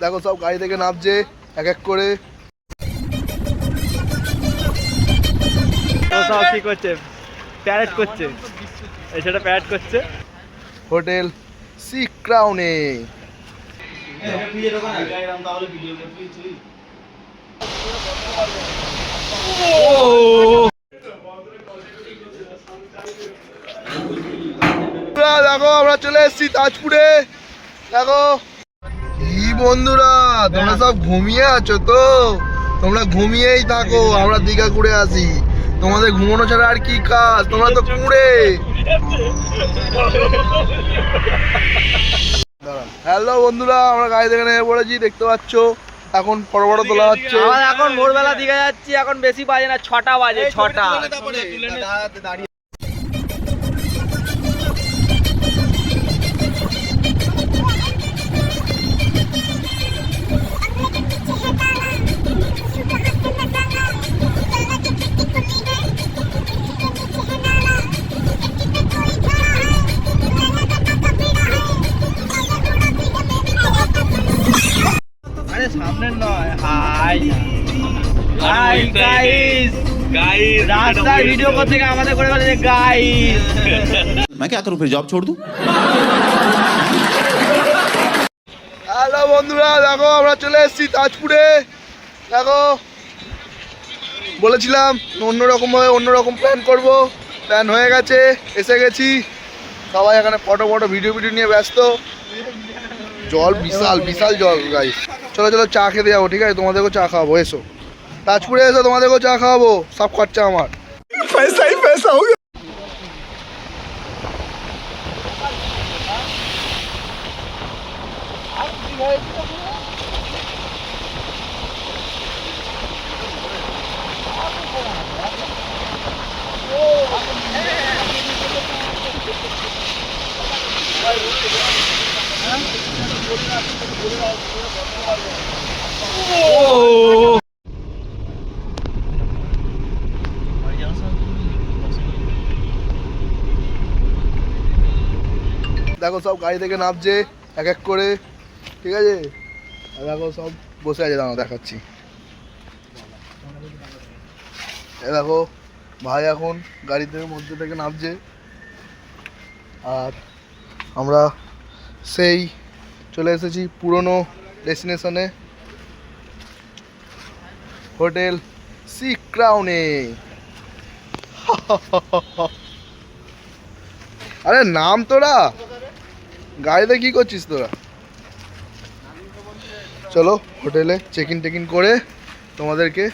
দেখো সব গাড়ি থেকে নামছে এক এক করে। সব কি করছে? প্যারেড করছে। সেটা প্যারেড করছে। হোটেল সি ক্রাউনে। দেখো আমরা চলে এসেছি তাজপুরে। দেখো বন্ধুরা তোমরা সব ঘুমিয়ে আছো তো? তোমরা ঘুমিয়েই থাকো আমরা দীঘা ঘুরে আসি। তোমাদের ঘুমানো ছাড়া আর কি কাজ? তোমরা তো কুড়ে। হ্যালো বন্ধুরা আমরা গাড়ি থেকে নেমে পড়েছি দেখতে পাচ্ছ? এখন বড় বড় তোলা হচ্ছে। এখন ভোরবেলা দিঘা যাচ্ছি এখন বেশি বাজে না ছটা বাজে ছটা। গাইস গাইস রাস্তায় ভিডিও করতে গিয়ে আমাদের করে বলে গাইস मैं क्या करूं फिर जॉब छोड़ दूं হ্যালো বন্ধুরা দেখো আমরা চলে এসেছি তাজপুরে দেখো বলেছিলাম অন্যরকম ভাবে অন্যরকম প্ল্যান করব প্ল্যান হয়ে গেছে এসে গেছি সবাই এখানে ফটো ফটো ভিডিও ভিডিও নিয়ে ব্যস্ত জল বিশাল বিশাল জল গাইস চলো চলো চা খেতে যাবো ঠিক আছে তোমাদেরকেও চা খাওয়াবো এসো তাজপুরে এসো তোমাদেরকেও চা খাওয়াবো সব খরচা আমার দেখো সব গাড়ি থেকে নামছে, এক এক করে, ঠিক আছে? দেখো সব বসে আছে, দাঁড়াও, দেখাচ্ছি। এ দেখো, ভাই এখন গাড়ি থেকে মধ্যে থেকে নামছে। আর আমরা সেই চলে এসেছি পুরনো ডেস্টিনেশনে। Hotel sea ক্রাউনে। আরে নাম তোরা! গাড়িতে কি করছিস তোরা? চলো হোটেলে চেক ইন টেক ইন করে তোমাদেরকে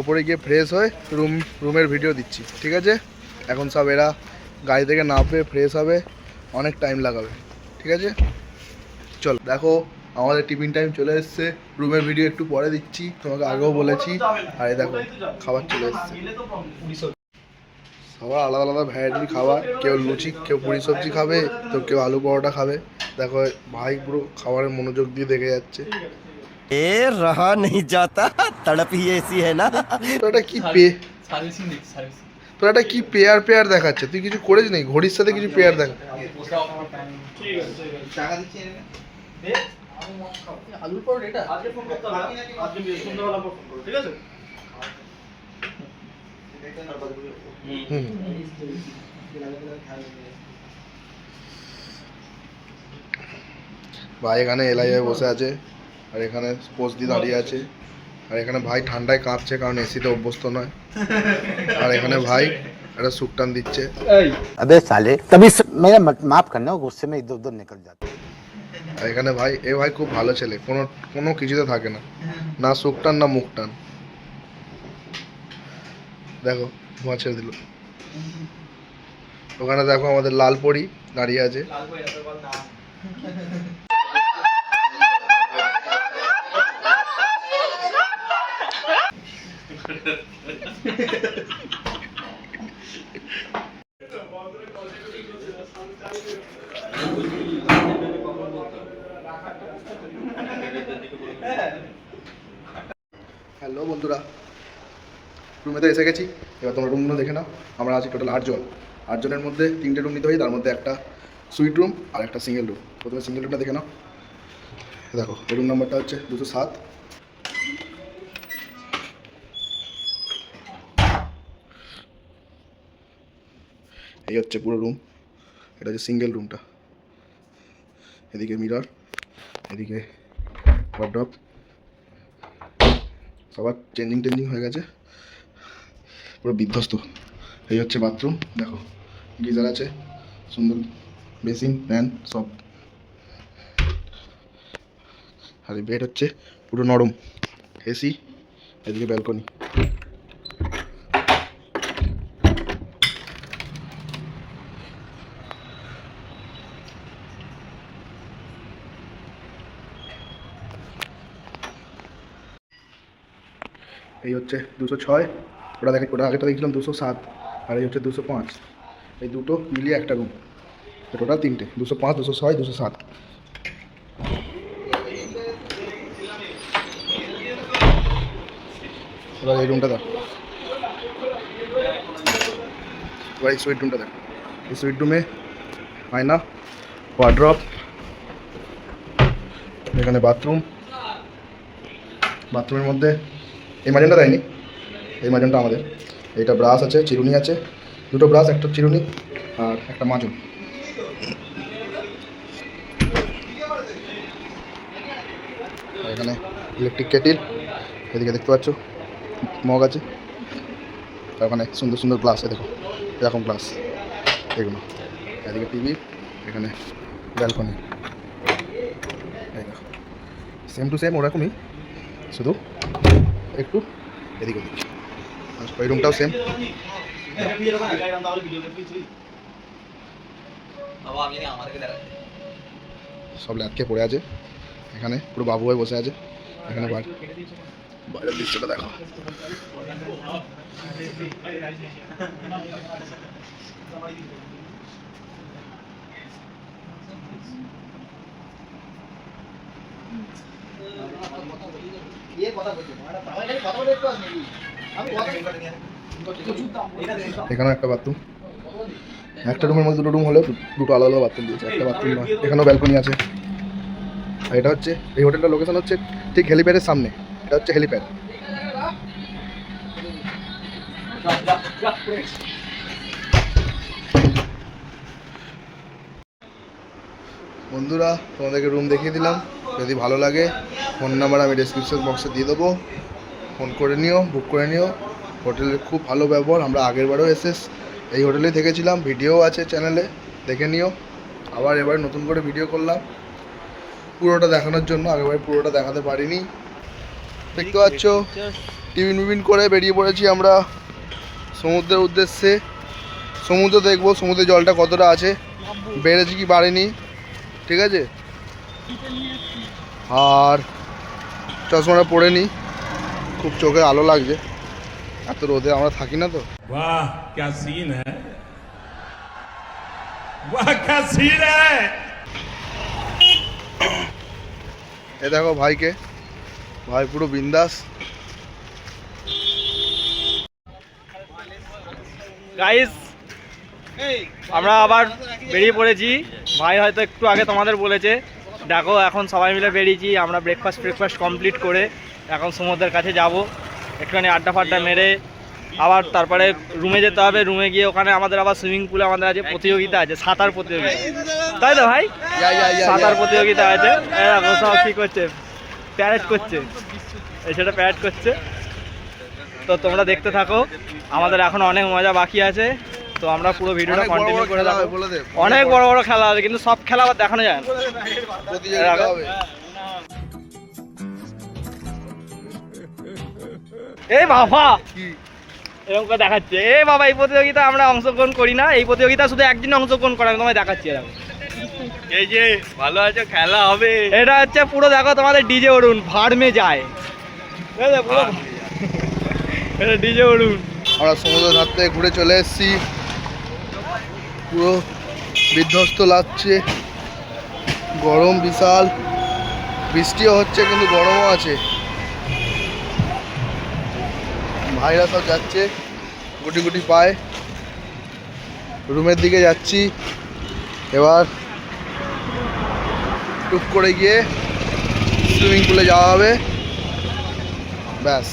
ওপরে গিয়ে ফ্রেশ হয়ে রুম রুমের ভিডিও দিচ্ছি, ঠিক আছে? এখন সব এরা গাড়ি থেকে নামবে ফ্রেশ হবে, অনেক টাইম লাগাবে, ঠিক আছে? চলো, দেখো আমাদের টিফিন টাইম চলে এসছে রুমের ভিডিও একটু পরে দিচ্ছি, তোমাকে আগেও বলেছি, আর দেখো, খাবার চলে এসছে। সবার আলাদা আলাদা ভ্যারাইটির খাবার। কেউ লুচি কেউ পুরি সবজি খাবে তো কেউ আলু পরোটা খাবে। দেখো ভাই পুরো খাবারের মনোযোগ দিয়ে দেখে যাচ্ছে। এ রাহা নেই যাতা তড়প হি এসি হ্যায় না? তো এটা কি পে সার্ভিসিং সার্ভিসিং কি পেয়ার পেয়ার দেখাচ্ছে? তুই কিছু করিস নাই ঘড়ির সাথে কিছু পেয়ার দেখা। টাকা দিচ্ছি আলু পরোটা এটা? আজকে ফোন করতে হবে। আজকে সন্ধ্যাবেলা ফোন করো ঠিক আছে? ভাই এখানে এলআইআই বসে আছে আর এখানে দি দাঁড়িয়ে আছে। আর এখানে ভাই ঠান্ডায় কাঁপছে কারণ এসিতে অভ্যস্ত নয়। আর এখানে ভাই একটা সুকটান দিচ্ছে। আবে সালে তবে মেরা মাফ করনা গুসসে মে ইদর উদর নিকল যাতে। আর এখানে ভাই এ ভাই খুব ভালো ছেলে কোনো কোনো কিছুতে থাকে না। না সুকটান না মুখটান দেখো ধোঁয়া ছেড়ে দিল। ওখানে দেখো আমাদের লাল পরি দাঁড়িয়ে আছে। হ্যালো বন্ধুরা রুমেতে এসে গেছি। এবার তোমরা রুমগুলো দেখে নাও। আমরা আছি টোটাল আটজন। আটজনের মধ্যে তিনটে রুম নিতে হয় তার মধ্যে একটা সুইট রুম আর একটা সিঙ্গেল রুম প্রথমে সিঙ্গেল রুমটা দেখে নাও। দেখো রুম নাম্বারটা হচ্ছে দুশো সাত। এই হচ্ছে পুরো রুম এটা হচ্ছে সিঙ্গেল রুমটা এদিকে মিরর এদিকে ওয়ার্ড্রপ সবার চেঞ্জিং টেঞ্জিং হয়ে গেছে। পুরো বিধ্বস্ত। এই হচ্ছে বাথরুম দেখো গিজার আছে, সুন্দর বেসিন, ফ্যান, সব। আর বেড হচ্ছে পুরো নরম এসি এদিকে ব্যালকনি এই হচ্ছে দুশো ছয়। ওটা দেখে ওটা আগেটা দেখছিলাম দুশো সাত, আর এই হচ্ছে দুশো পাঁচ। এই দুটো মিলিয়ে একটা রুম টোটাল তিনটে, দুশো পাঁচ, দুশো ছয়, দুশো সাত। এবার এই রুমটা দেখ এবার এই সুইট রুমটা দেখ। এই সুইট রুমে আয়না ওয়ার্ড্রপ এখানে বাথরুম বাথরুমের মধ্যে, এই মাজানটা দেয়নি। এই মাজনটা আমাদের। এইটা ব্রাশ আছে, চিরুনি আছে। দুটো ব্রাশ, একটা চিরুনি আর একটা মাজন। এখানে ইলেকট্রিক কেটিল এদিকে দেখতে পাচ্ছ, মগ আছে। আর ওখানে সুন্দর সুন্দর গ্লাস দেখো, এরকম গ্লাস এগুলো। এদিকে টিভি এখানে ব্যালকনি সেম টু সেম ওরকমই, শুধু একটু এদিকে আর ওই রুমটাও সেম সব ল্যাটকে পড়ে আছে এখানে পুরো বাবু হয়ে বসে আছে এখানে বাইরে বাইরের দৃশ্যটা দেখো এখানেও একটা বাথরুম একটা রুমের মধ্যে দুটো রুম হলেও দুটো আলাদা আলাদা বাথরুম দিয়েছে একটা বাথরুম এখানেও ব্যালকনি আছে। আর এটা হচ্ছে এই হোটেলটার লোকেশন হচ্ছে ঠিক হেলিপ্যাডের সামনে। এটা হচ্ছে হেলিপ্যাড বন্ধুরা, তোমাদেরকে রুম দেখিয়ে দিলাম। যদি ভালো লাগে ফোন নাম্বার আমি ডিসক্রিপশন বক্সে দিয়ে দেবো। ফোন করে নিও বুক করে নিও। হোটেলের খুব ভালো ব্যবহার আমরা আগের বারেও এসে এই হোটেলেই থেকেছিলাম ভিডিও আছে চ্যানেলে দেখে নিও। আবার এবার নতুন করে ভিডিও করলাম। পুরোটা দেখানোর জন্য আগেরবার পুরোটা দেখাতে পারিনি। দেখতে পাচ্ছ টিফিন মিফিন করে বেরিয়ে পড়েছি আমরা সমুদ্রের উদ্দেশ্যে। সমুদ্র দেখব সমুদ্রের জলটা কতটা আছে বেড়েছে কি বাড়েনি ঠিক আছে? আর চশমাটা পরে নিই। খুব চোখে আলো লাগছে। এত রোদে আমরা থাকি না তো। বাহ সিন হ্যাঁ? এ দেখো ভাইকে। ভাই পুরো বিন্দাস। গাইস আমরা আবার বেরিয়ে পড়েছি। ভাই হয়তো একটু আগে তোমাদের বলেছে। দেখো এখন সবাই মিলে বেরিয়েছি আমরা ব্রেকফাস্ট ব্রেকফাস্ট কমপ্লিট করে এখন সমুদ্রের কাছে যাব। একটুখানি আড্ডা ফাড্ডা মেরে আবার তারপরে রুমে যেতে হবে রুমে গিয়ে ওখানে আমাদের আবার সুইমিং পুলে আমাদের আছে প্রতিযোগিতা আছে সাঁতার প্রতিযোগিতা। তাই তো ভাই? সাঁতার প্রতিযোগিতা আছে। দেখো সব কি করছে? প্যারেড করছে। এই সেটা প্যারেড করছে। তো তোমরা দেখতে থাকো আমাদের এখন অনেক মজা বাকি আছে। তো আমরা পুরো ভিডিওটা অনেক বড় বড় কন্টিনিউ করে খেলা দেখাবো। হবে, বলে দে। অনেক বড় বড় খেলা হবে কিন্তু সব খেলা আবার দেখানো যায় না। এই বাবা! কি? এরকম করে দেখাচ্ছে। এই বাবা এই প্রতিযোগিতা আমরা অংশগ্রহণ করি না এই প্রতিযোগিতা শুধু একদিন অংশগ্রহণ করে আমি তোমায় দেখাচ্ছি এরকম। এই যে ভালো আছে খেলা হবে। এটা হচ্ছে পুরো দেখো তোমাদের ডিজে অরুণ ফার্মে যায়। এটা ডিজে অরুণ। আমরা সমুদ্র ধার থেকে ঘুরে চলে এসেছি। পুরো বিধ্বস্ত লাগছে। গরম বিশাল। বৃষ্টিও হচ্ছে, কিন্তু গরমও আছে। ভাইরা সব যাচ্ছে, গুটি গুটি পায়। রুমের দিকে যাচ্ছি। এবার টুক করে গিয়ে সুইমিং পুলে যাওয়া হবে। ব্যাস।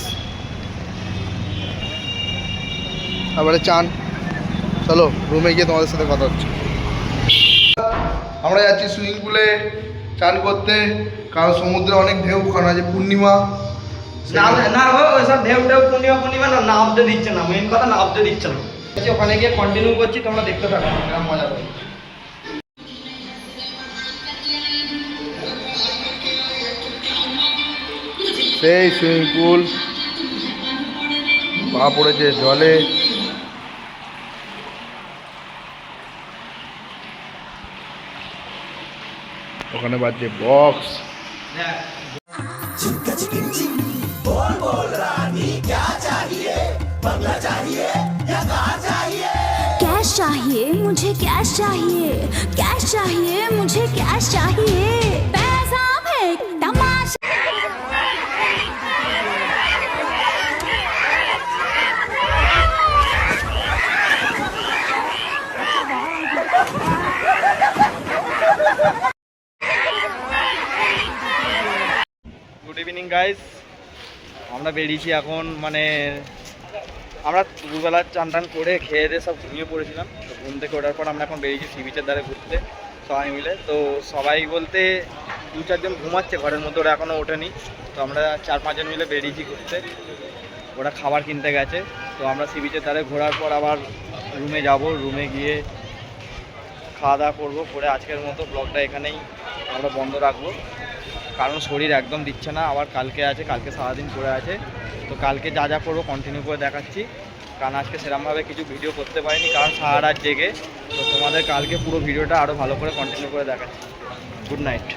তারপরে চান। চলো রুমে গিয়ে তোমাদের সাথে কথা হচ্ছে। আমরা যাচ্ছি সুইমিং পুলে চান করতে কারণ সমুদ্রে অনেক ঢেউ কারণ আছে পূর্ণিমা। না ওইসব ঢেউ ঢেউ পূর্ণিমা পূর্ণিমা না নামতে দিচ্ছে না মেন কথা নামতে দিচ্ছে না। ওখানে গিয়ে কন্টিনিউ করছি তোমরা দেখতে থাকো মজা সেই সুইমিং পুল পা পড়েছে জলে। ওখানে বাজছে বক্স कैश चाहिए मुझे कैश चाहिए कैश चाहिए मुझे कैश चाहिए पैसा फेंक तमाशा ইভিনিং গাইস আমরা বেরিয়েছি এখন মানে আমরা দুপুরবেলা চান টান করে খেয়ে দিয়ে সব ঘুমিয়ে পড়েছিলাম। তো ঘুম থেকে ওঠার পর আমরা এখন বেরিয়েছি সি বিচের ধারে ঘুরতে, সবাই মিলে। তো সবাই বলতে দু, চারজন ঘুমাচ্ছে ঘরের মধ্যে, ওরা এখনও ওঠেনি। তো আমরা চার, পাঁচজন মিলে বেরিয়েছি ঘুরতে। ওরা খাবার কিনতে গেছে। তো আমরা সি বিচের ধারে ঘোরার পর আবার রুমে যাব। রুমে গিয়ে খাওয়া দাওয়া করব। করে আজকের মতো ব্লগটা এখানেই আমরা বন্ধ রাখব। কারণ শরীর একদম দিচ্ছে না, আবার কালকে আছে, কালকে সারাদিন পড়ে আছে। তো কালকে যা যা করব কন্টিনিউ করে দেখাচ্ছি। কারণ আজকে সেরকমভাবে কিছু ভিডিও করতে পারিনি, কারণ সারা রাত জেগে। তো তোমাদের কালকে পুরো ভিডিওটা আরও ভালো করে কন্টিনিউ করে দেখাচ্ছি। Good night